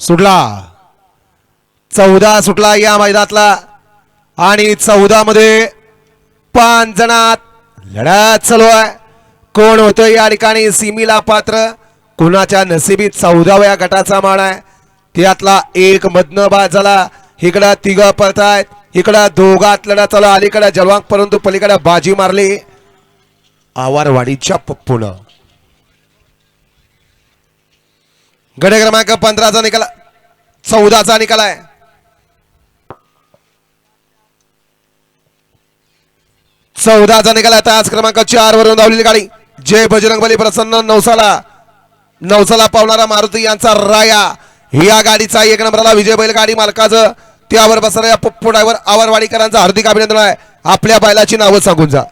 सुटला. चौदा सुटला या मैदानातला. आणि चौदा मध्ये पाच जणात लढत चालू आहे. कोण होतोय या ठिकाणी? सिमीला पात्र. कुणाच्या नशिबीत चौदाव्या गटाचा मान आहे. त्यातला एक मधनं बाद झाला. इकडं तिघ पळतायत. इकडं दोघात लढत चालू अलीकडं अलीकडे जलवांग परंतु पलीकडे बाजी मारली. आवारवाडीच्या पप्पूनं. गडे क्रमांक पंधराचा निकाल चौदाचा निकाल आहे. चौदाचा निकाल आहे. तास क्रमांक चार वरून धावलेली गाडी. जय बजरंगबली प्रसन्न नवसाला. नवसाला पावणारा मारुती यांचा राया. या गाडीचा एक नंबरला विजय बैल गाडी मालकाचं. त्यावर बसणाऱ्या पप्पू ड्रायव्हर आवरवाडीकरांचं हार्दिक अभिनंदन आहे. आपल्या बैलाची नावं सांगून जा.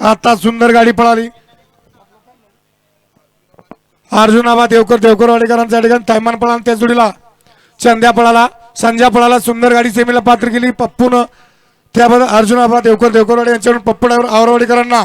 आता सुंदर गाडी पळाली. अर्जुनाबा देवकर देवकरवाडीकरांचा या ठिकाणी तैमान पळाला त्या जोडीला. चंद्या पळाला संध्या पळाला सुंदर गाडी सेमीला पात्र केली पप्पून. त्याबद्दल अर्जुनाबा देवकर देवकरवाडी यांच्याकडून पप्पू डायव्हर आवरवाडीकरांना